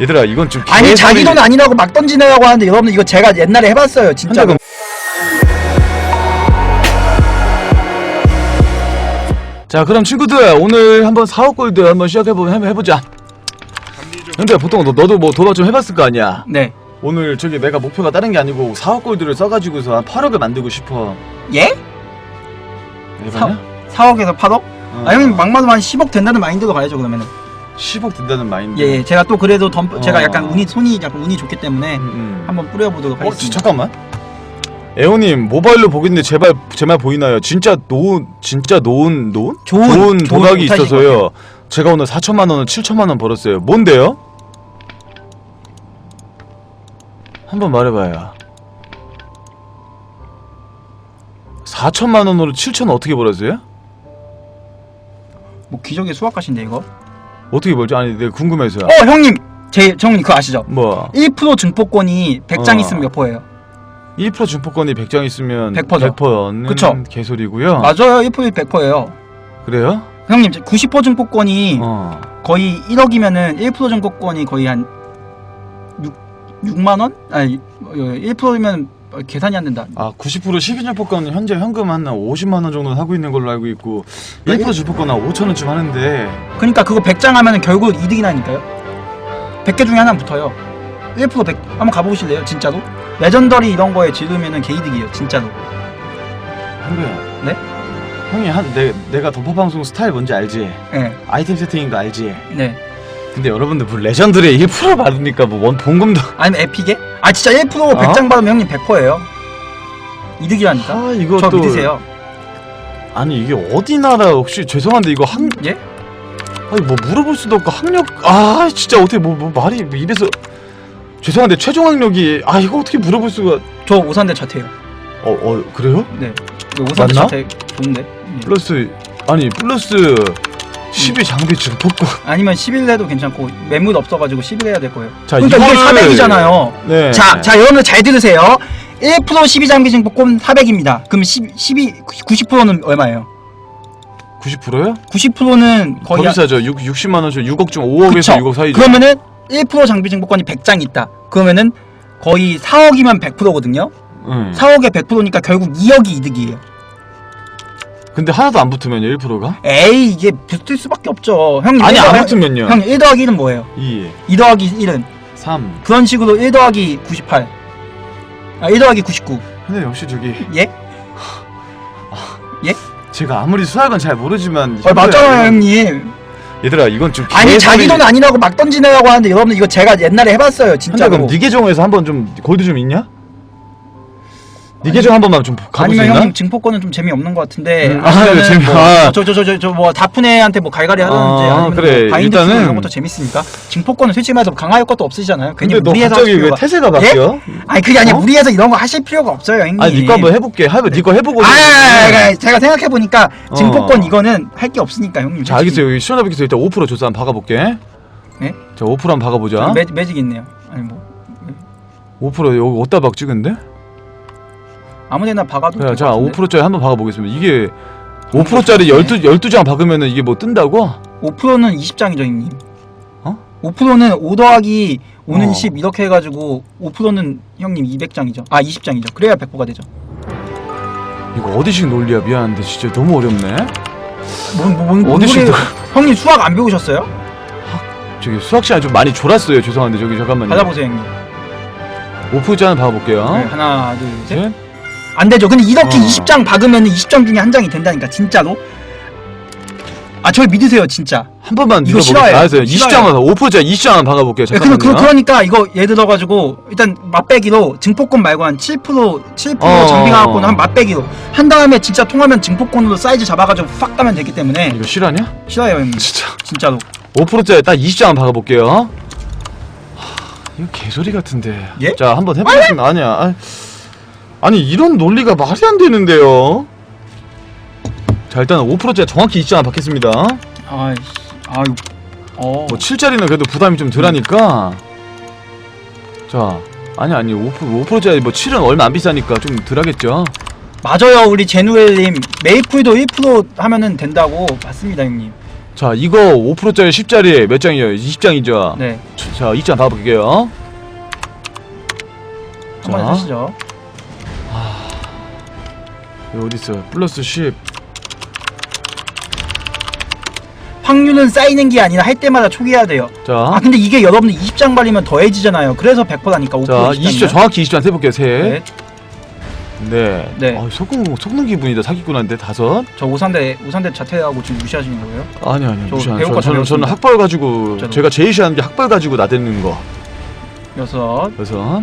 얘들아 이건 좀 아니 개소리- 자기 돈 아니라고 막 던지느라고 하는데 여러분 이거 제가 옛날에 해봤어요 진짜 한다고 자 그럼 친구들 오늘 한번 사업 골드 한번 시작해보 해보자 근데 보통 너, 너도 뭐 도박 좀 해봤을 거 아니야 네 오늘 저기 내가 목표가 다른 게 아니고 사업 골드를 써가지고서 한 8억을 만들고 싶어 예? 해봤냐? 4억에서 8억? 어. 아 형님 막말로 한 10억 된다는 마인드로 가야죠 그러면은 10억 든다는 마인드 예, 예 제가 또 그래도 덤 제가 어. 약간 운이 손이 약간 운이 좋기 때문에 음, 음. 한번 뿌려보도록 어, 지- 하겠습니다 잠깐만. 에오님 모바일로 보겠는데 제발 제말 보이나요? 진짜 노은 진짜 노은 노은 좋은- 좋은 도박이 못하신 있어서요. 제가 오늘 4천만 원을 7천만 원 벌었어요. 뭔데요? 한번 말해봐요. 4천만 원으로 7천 어떻게 벌었어요? 뭐 기적의 수학가신데 이거 어떻게 벌지? 아니 내가 궁금해서요. 어 형님 제 형님 그거 아시죠? 뭐 1% 증포권이 100장 어. 있으면 몇 퍼예요? 1% 중포권이 100장 있으면 100% 죠. 100%는 그쵸. 개소리고요. 맞아요 1% 100%예요 그래요? 형님 90% 증포권이 어. 거의 1억이면은 1% 증포권이 거의 한 6, 6만 원? 아니 1%면 계산이 안 된다. 아, 90% 12주포권 현재 현금 한 50만 원 정도는 하고 있는 걸로 알고 있고 네? 1% 주포권 한 5천 원쯤 하는데 그러니까 그거 100장 하면은 결국 이득이 나니까요. 100개 중에 하나는 붙어요. 1% 100 한번 가보실래요? 진짜로? 레전더리 이런 거에 지르면은 개이득이에요. 진짜로. 한거야. 네? 형이 한 내, 내가 덮어 방송 스타일 뭔지 알지? 네. 아이템 세팅인 거 알지? 네. 근데 여러분들 뭐 레전드에 1% 받으니까 뭐원 봉금도 아니면 에픽에? 아 진짜 1% 100장 받으면 형님 100%예요. 이득이라니까. 아 이거 저 또 믿으세요. 아니 이게 어디 나라 혹시 죄송한데 이거 한 예? 아니 뭐 물어볼 수도 없고 학력 아 진짜 어떻게 뭐, 뭐 말이 뭐 입에서 죄송한데 최종 학력이 아 이거 어떻게 물어볼 수가 저 오산대 자퇴요. 어 어 그래요? 네. 오산대 맞나? 자퇴 좋은데. 예. 플러스 아니 플러스 12 장비 증폭권 아니면 10일 해도 괜찮고 매물 없어가지고 10일 해야 될 거예요. 자 그러니까 이게 이거를- 400이잖아요. 네. 자, 자, 여러분들 잘 들으세요. 1% 12장기 증폭권 400입니다. 그럼 10, 12, 90%는 얼마예요? 90%요? 90%는 더 거의 비싸죠. 6, 60만 원쯤 6억 중 5억에서 그쵸. 6억 사이죠. 그러면은 1% 장비 증폭권이 100장 있다. 그러면은 거의 4억이면 100%거든요. 응. 4억에 100%니까 결국 2억이 이득이에요. 근데 하나도 안 붙으면요 1%가? 에이, 이게 붙을 수밖에 없죠. 형님 아니 1안 붙으면요. 형 1 더하기 1은 뭐예요? 2, 2 더하기 1은 3. 그런 식으로 1 더하기 98. 아, 1 더하기 99. 근데 역시 저기 예? 제가 아무리 수학은 잘 모르지만 어, 맞잖아요, 형님. 얘들아 이건 좀 아니 개소리- 자기 돈 아니라고 막 던지느라고 하는데 여러분 이거 제가 옛날에 해봤어요 근데 진짜로 그럼 네 계정에서 한번 좀 골드 좀 있냐? 네 계정 한 번만 좀 가볼 수 아니면 있나? 형님 증포권은 좀 재미없는 것 같은데 음, 아, 아니면은 재미- 아. 뭐저 저 저 저 뭐 다프네한테 뭐 갈갈이 하든지 아, 아니면 그래. 뭐 바인드 일단은- 키고 이런 것도 재밌으니까 증포권은 솔직히 말해서 강화할 것도 없으시잖아요 괜히 근데 너 무리해서 갑자기 하실 왜 필요가 태세가 바뀌어? 아니 그게 아니라 어? 무리해서 이런 거 하실 필요가 없어요 형님 아니 니거 한번 해볼게. 해봐. 니거 해보고. 아, 아, 아, 제가 생각해 보니까 어. 증포권 이거는 할 게 없으니까 형님 자. 알겠어요. 여기 시원하게 일단 5% 줬어. 한번 박아볼게. 네? 자5% 한번 박아보자. 매, 매직 있네요 아니 뭐 5% 여기 어디다 박 찍은데? 아무데나 박아도 될것 자 같은데. 5%짜리 한번 박아보겠습니다. 이게 5%짜리 12, 12장 박으면은 이게 뭐 뜬다고? 5%는 20장이죠, 형님. 어? 5%는 5 더하기 5는 어. 10 이렇게 해가지고 5%는 형님 200장이죠. 아 20장이죠. 그래야 100%가 되죠. 이거 어디식 논리야? 미안한데 진짜 너무 어렵네. 뭔, 뭔, 뭔 소리예요? 또- 형님 수학 안 배우셨어요? 저기 수학 시간 좀 많이 졸았어요. 죄송한데 저기 잠깐만요. 받아보세요, 형님. 5%짜리 한번 박아볼게요. 네, 하나, 둘, 셋. 셋. 안 되죠. 근데 이렇게 어. 20장 박으면 20장 중에 한 장이 된다니까 진짜로. 아, 저를 믿으세요, 진짜. 한 번만 이거 믿어보겠습니다. 싫어요. 알았어요. 싫어요. 20장만 5%짜리 20장 한번 박아볼게요. 네, 잠깐만요. 그, 그, 그러니까 이거 예를 들어가지고 일단 맛배기로 증폭권 말고 한 7% 7% 어. 장비 가갖고는 한 맛배기로 한 다음에 진짜 통하면 증폭권으로 사이즈 잡아가지고 팍 가면 되기 때문에 이거 실화냐? 싫어요 형님 진짜. 진짜로 5%짜리 딱 20장 한번 박아볼게요. 하, 이거 개소리 같은데. 예? 자, 한번 해보겠습니다. 아니야. 아, 아니, 이런 논리가 말이 안 되는데요. 자, 일단 5%짜리 정확히 20장 한번 박겠습니다. 아이씨 아유 어 뭐 7짜리는 그래도 부담이 좀 덜하니까. 자, 아니, 아니, 5%, 5%짜리 뭐 7은 얼마 안 비싸니까 좀 덜하겠죠. 맞아요 우리 제누엘님 메이플도 1% 하면은 된다고 맞습니다 형님 자 이거 5%짜리 10짜리 몇 장이에요? 20장이죠? 네. 자 2장 봐볼게요 한번 자. 하시죠. 여기 어디 있어? 플러스 10 확률은 쌓이는 게 아니라 할 때마다 초기해야 돼요. 아 자, 근데 이게 여러분들 20장 발리면 더해지잖아요. 그래서 100%라니까 5%자 20장 정확히 20장 해볼게요 셋 네. 네. 네. 아, 속는, 속는 기분이다. 사기꾼한테 다섯. 저 우산대 우산대 자퇴하고 지금 무시하시는 거예요? 아니, 아니, 저 무시 안 배울 거 저는, 저는. 학벌 가지고, 저도. 제가 제일 싫어하는 게 학벌 가지고 나대는 거. 여섯, 그래서.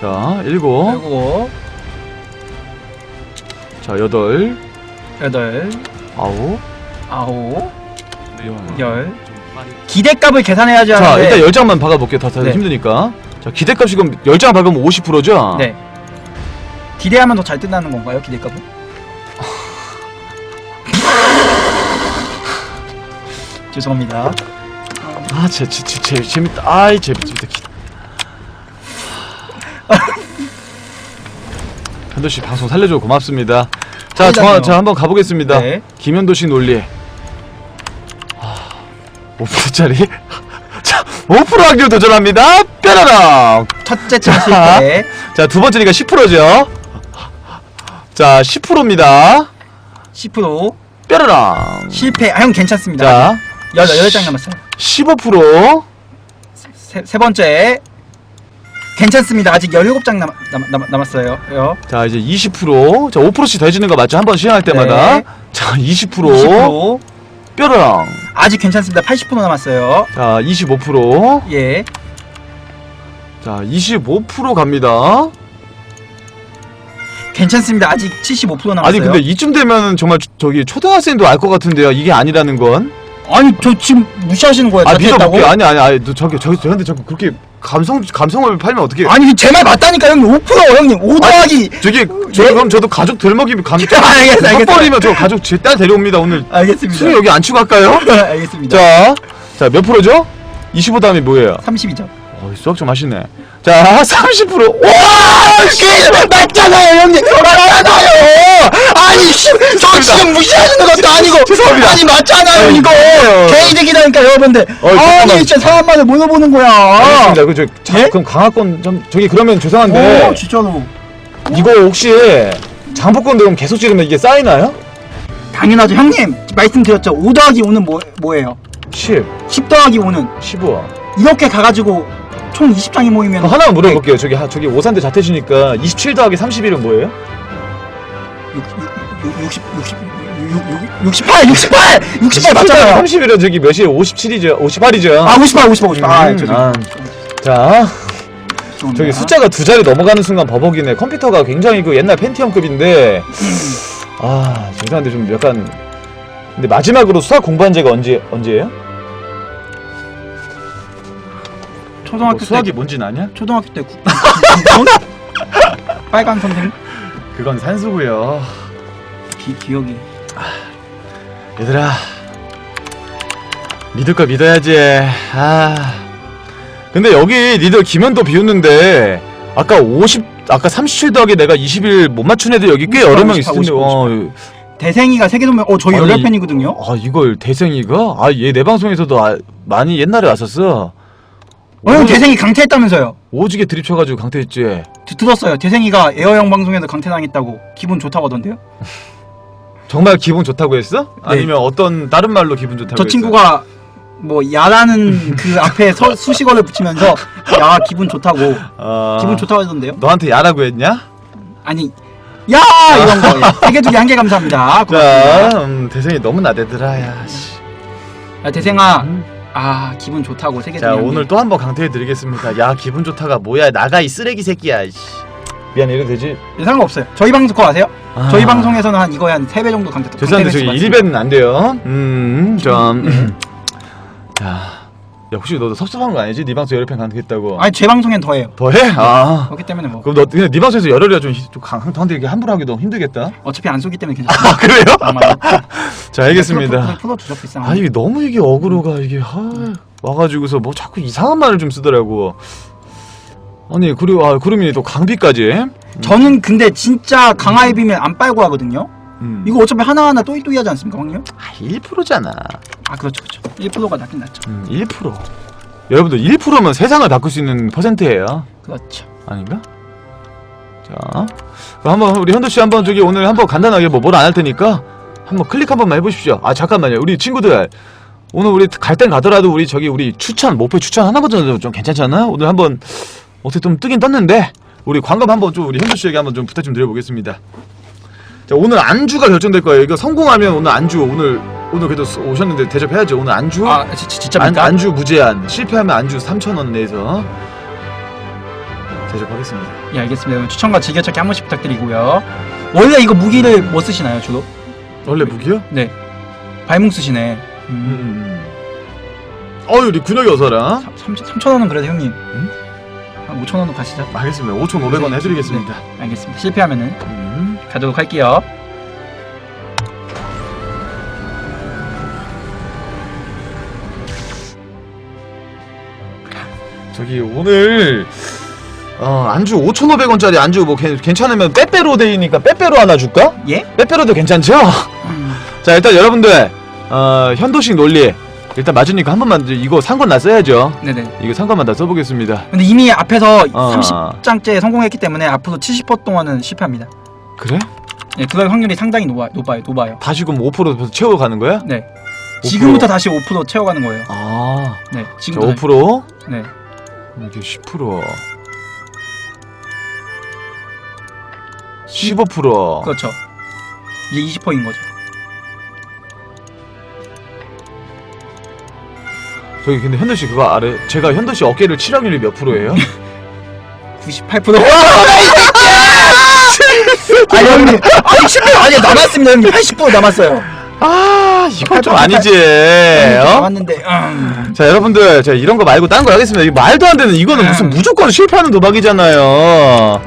자, 일곱. 일곱, 자, 여덟. 여덟, 아홉. 아홉, 열. 열. 기대값을 계산해야지 자, 하는데. 일단 열 장만 박아볼게요. 다, 다 네. 힘드니까. 자, 기대값이 그럼 열 장 박으면 50%죠? 네. 기대하면 더 잘 뜬다는 건가요? 기대값은? 죄송합니다. 아, 제, 제, 제, 제, 재밌다. 아이, 재, 재밌다. 기... 현도씨 방송 살려줘 고맙습니다. 자. 저, 자, 한번 가보겠습니다. 네. 김현도씨 논리. 아, 5%짜리? 자, 5% 확률 도전합니다. 뾰라랑! 첫째 자. 차 실패. 자, 두 번째니까 10%죠? 자, 10%입니다. 10% 뾰라랑! 실패. 아, 형 괜찮습니다. 자, 열, 열장 남았어요. 15%. 세, 세 번째. 괜찮습니다. 아직 17장 남, 남, 남, 남았어요. 요. 자, 이제 20%. 자, 5%씩 더해지는 거 맞죠? 한 번 시행할 때마다. 네. 자, 20%. 20%. 뾰라랑! 아직 괜찮습니다. 80% 남았어요. 자, 25%. 예. 자, 25% 갑니다. 괜찮습니다. 아직 75% 남았어요. 아니, 근데 이쯤 되면 정말 저- 저기 초등학생도 알 것 같은데요. 이게 아니라는 건. 아니, 저 지금 무시하시는 거예요. 아, 자퇴했다고? 믿어볼게. 아니, 아니, 아니. 너 저기, 저기, 저한테 자꾸 그렇게 감성, 감성을 팔면 어떻게. 아니, 제 말 맞다니까, 형님. 5% 형님. 5 더하기. 저기, 저 그럼 저도 가족 덜 먹이면 감. 알겠어, 알겠어. 헛벌이면 저 가족 제딸 데려옵니다. 오늘 알겠습니다. 술 여기 안 치고 갈까요? 알겠습니다. 자, 자, 몇 프로죠? 25 다음에 뭐예요? 32점. 어, 수학 좀 하시네. 자, 30%. 와! 씨, 맞잖아요, 형님. 맞잖아요. 아니, 씨, 저 지금 무시하시는 것도 아니고. 죄송합니다. 아니, 맞잖아요, 이거. 어. 개이득이라니까, 여러분들. 어, 잠깐만. 아니, 진짜 사람만을 물어보는 거야. 알겠습니다. 그, 저, 자, 예? 그럼 강화권 좀, 저기 그러면 죄송한데. 오, 진짜로. 이거 혹시 장복권 들으면 계속 찍으면 이게 쌓이나요? 당연하죠, 형님. 말씀드렸죠. 5 더하기 5는 뭐, 뭐예요? 10, 10 더하기 5는 15. 이렇게 가가지고 총 20장이 모이면 그럼 하나만 물어볼게요. 저기, 하- 저기 오산대 자퇴시니까 27 더하기 31은 뭐예요? 60, 60, 68, 68! 68 맞잖아요. 31은 저기 몇이에요? 57이죠? 58이죠? 아, 58, 58, 58. 아, 음, 죄송해요. 아. 자. 저기 숫자가 두 자리 넘어가는 순간 버벅이네. 컴퓨터가 굉장히 그 옛날 펜티엄급인데, 아, 죄송한데 좀 약간. 근데 마지막으로 수학 공부한 지가 언제, 언제예요? 초등학교 뭐 수학이 때 뭔진 아냐? 초등학교 때 구, 빨간 선생 그건 산수고요 기, 기억이. 얘들아. 믿을 거 믿어야지. 아. 근데 여기 니들 김현도 비웃는데 아까 50 아까 37 더하기 내가 20일 못 맞춘 애들 여기 꽤 58, 여러 명 58, 있을 텐데 58. 어, 대생이가 세계도면 어 저희 아니, 8편이거든요? 아 이걸 대생이가? 아 얘 내 방송에서도 아, 많이 옛날에 왔었어. 어형 오지게- 대생이 강퇴했다면서요? 오지게 드립 쳐가지고 강퇴했지. 드- 들었어요. 대생이가 에어형 방송에서 강퇴당했다고 기분 좋다고 하던데요 정말 기분 좋다고 했어? 네. 아니면 어떤 다른 말로 기분 좋다고 저 했어? 친구가 뭐 야라는 그 앞에 서, 수식어를 붙이면서 야 기분 좋다고 아, 기분 좋다고 하던데요 너한테 야라고 했냐? 아니 야 이런 거 세계 두개 한 개 감사합니다 고맙습니다 자 음, 대생이 너무 나대더라 야 씨. 야, 대생아 음. 아 기분 좋다고 세계 자 두개 오늘 또 한 번 강퇴해 드리겠습니다 야 기분 좋다가 뭐야 나가 이 쓰레기 새끼야 이씨. 미안 이래도 되지? 상관없어요. 저희 방송 거 아세요? 아. 저희 방송에서는 한 이거에 한 3배 정도 강퇴 죄송한데 저기 강퇴 1배는 안 돼요. 음좀. 네. 자, 야 혹시 너도 섭섭한 거 아니지? 네 방송 열혈 편 강퇴했다고. 아니 제 방송엔 더해요. 더해? 아. 그렇기 때문에 뭐. 그럼 너 그냥 네 방송에서 열혈이라 좀, 좀 강, 강한테 이렇게 함부로 하기 너무 힘들겠다. 어차피 안 쏘기 때문에 괜찮아요. 아 그래요? 자 알겠습니다. 풀어 주죠 불쌍 아 이게. 너무 이게 어그로가 이게 하, 와가지고서 뭐 자꾸 이상한 말을 좀 쓰더라고 아니 그리고 아 그러면 또 강비까지 저는 근데 진짜 강화의 비밀 안 빨고 하거든요 음. 이거 어차피 하나하나 또이또이하지 않습니까 확률? 아, 1%잖아. 아 그렇죠 그렇죠 1%가 낫긴 낫죠 음, 1%. 여러분들 1%면 세상을 바꿀 수 있는 퍼센트예요. 그렇죠 아닌가? 자, 그럼 한번 우리 현도 씨 한번 저기 오늘 한번 간단하게 뭐 뭘 안 할 테니까 한번 클릭 한번만 해보십시오. 아 잠깐만요, 우리 친구들 오늘 우리 갈 땐 가더라도 우리 저기 우리 추천 목표 추천 하나만 좀 괜찮잖아. 오늘 한번 어떻게 좀 뜨긴 떴는데 우리 광금 한번 좀 우리 현도 씨에게 한번 좀 부탁 좀 드려보겠습니다. 자 오늘 안주가 결정될 거예요. 이거 성공하면 오늘 안주 오늘 오늘 그래도 스- 오셨는데 대접해야죠. 오늘 안주 아 지, 지- 안, 진짜입니까? 안주 무제한 실패하면 안주 3,000원 내에서 대접하겠습니다. 예 알겠습니다 그럼 추천과 즐겨찾기 한 번씩 부탁드리고요 원래 이거 무기를 뭐 쓰시나요 주로? 원래 무기요? 네 발목 쓰시네 음. 음. 어유 우리 근육이 어서라. 3,000 원은 그래도 형님 음? 한 5,000원은 가시죠 알겠습니다. 5,500원 해드리겠습니다. 알겠습니다 실패하면은 음. 가도록 할게요 저기 오늘 어, 안주 5,500원짜리 안주 뭐 괜- 괜찮으면 빼빼로 데이니까 빼빼로 하나 줄까? 예? 빼빼로도 괜찮죠? 음. 자 일단 여러분들 어, 현도식 논리 일단 맞으니까 한 번만 이거 상권 나 써야죠. 네네 이거 상권만 다 써보겠습니다. 근데 이미 앞에서 어. 30장째 성공했기 때문에 앞으로 70% 동안은 실패합니다 그래? 네 그럴 확률이 상당히 높아, 높아요 높아요 다시 그럼 5% 채우러 가는 거야? 네 5%? 지금부터 다시 5% 채워가는 거예요 아, 네 자, 지금부터 5%? 네 이게 10%. 15%. 그렇죠 이제 20%인 거죠 저기 근데 현도 씨 그거 알아요? 제가 현도 씨 어깨를 칠 확률이 몇 프로예요? 98% 아니 형님 아니 10% 아니 남았습니다 형님 80% 남았어요 아, 이건 좀 88, 아니지. 네, 어? 남았는데 음. 자, 여러분들, 제가 이런 거 말고 딴 거 하겠습니다. 이거 말도 안 되는 이거는 무슨 음. 무조건 실패하는 도박이잖아요.